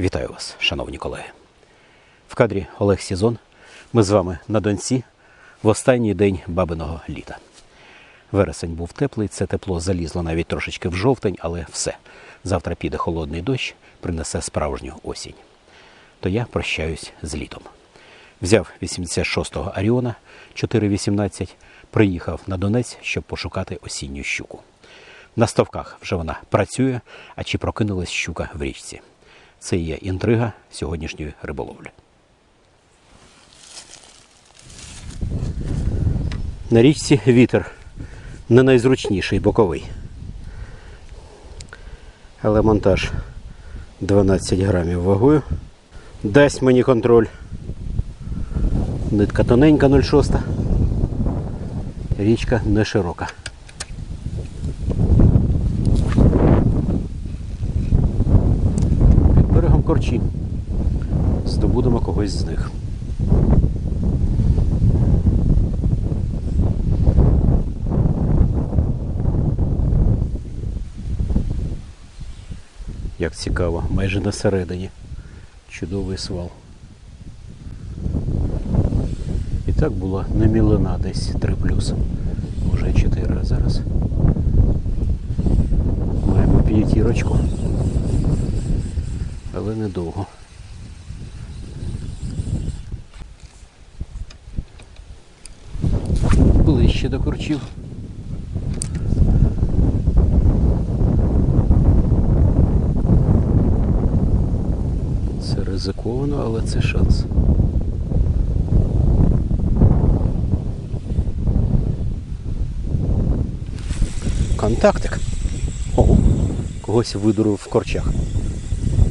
Вітаю вас, шановні колеги. В кадрі Олег Сізон. Ми з вами на Донці в останній день бабиного літа. Вересень був теплий, це тепло залізло навіть трошечки в жовтень, але все. Завтра піде холодний дощ, принесе справжню осінь. То я прощаюсь з літом. Взяв 86-го Аріона 4.18, приїхав на Донець, щоб пошукати осінню щуку. На ставках вже вона працює, а чи прокинулась щука в річці. Це є інтрига сьогоднішньої риболовлі. На річці вітер не найзручніший боковий. Але монтаж 12 грамів вагою. Дасть мені контроль. Нитка тоненька 0,6. Річка не широка. Корчі. Здобудемо когось з них. Як цікаво, майже на середині. Чудовий свал. І так було не мілина десь 3 плюс. Може 4, а зараз. Маємо п'ятірочку. Але недовго. Ближче до корчів. Це ризиковано, але це шанс. Контактик. Ого, когось видурив в корчах.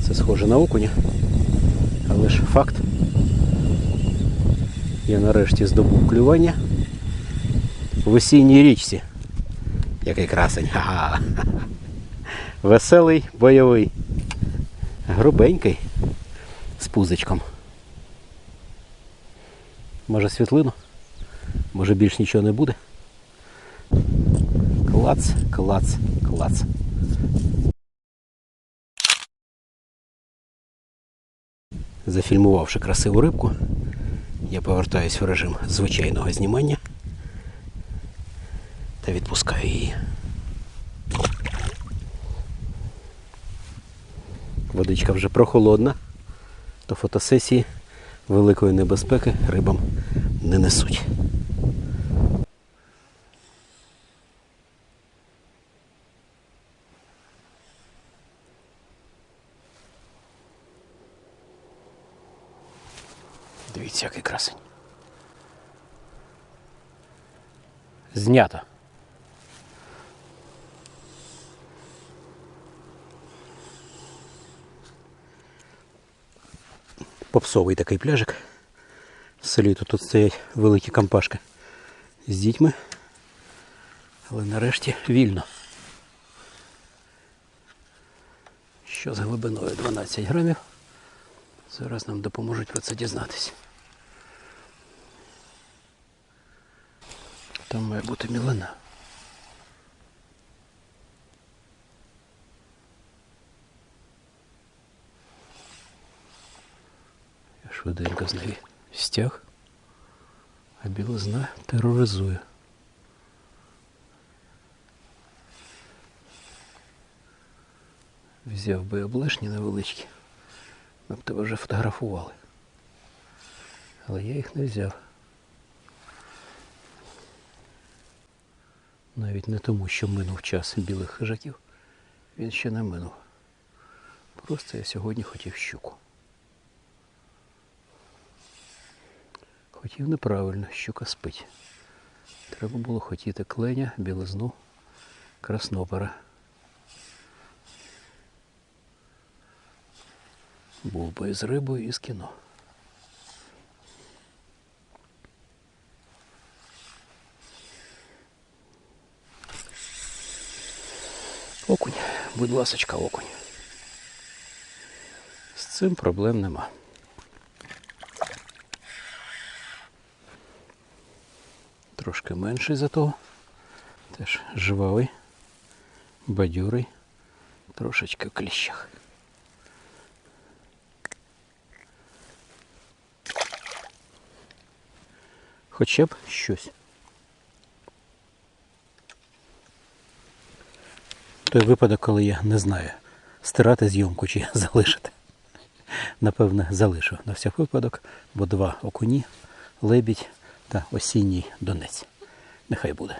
Це схоже на окуня. Але ж факт. Я нарешті здобув клювання в осінній річці. Який красень. Ха-ха. Веселий, бойовий. Грубенький. З пузичком. Може світлину? Може більш нічого не буде? Клац, клац, клац. Зафільмувавши красиву рибку, я повертаюсь в режим звичайного знімання та відпускаю її. Водичка вже прохолодна, то фотосесії великої небезпеки рибам не несуть. Дивіться, який красень. Знято. Попсовий такий пляжик. З літу тут стоять великі компашки з дітьми. Але нарешті вільно. Що з глибиною 12 грамів. Зараз нам допоможуть про це дізнатися. Там має бути мілина. Я швиденько з неї стяг, а білизна тероризує. Взяв би облешні невеличкі. Ми б тебе вже фотографували. Але я їх не взяв. Навіть не тому, що минув час білих хижаків. Він ще не минув. Просто я сьогодні хотів щуку. Хотів неправильно, щука спить. Треба було хотіти кленя, білизну, краснопера. Був би з рибою і з кіно. Окунь, будь ласочка, окунь. З цим проблем нема. Трошки менший зато. Теж живавий, бадюрий, трошечки в кліщах. Хоча б щось. Той випадок, коли я не знаю, стирати зйомку чи залишити. Напевне, залишу на всяк випадок, бо два окуні, лебідь та осінній донець. Нехай буде.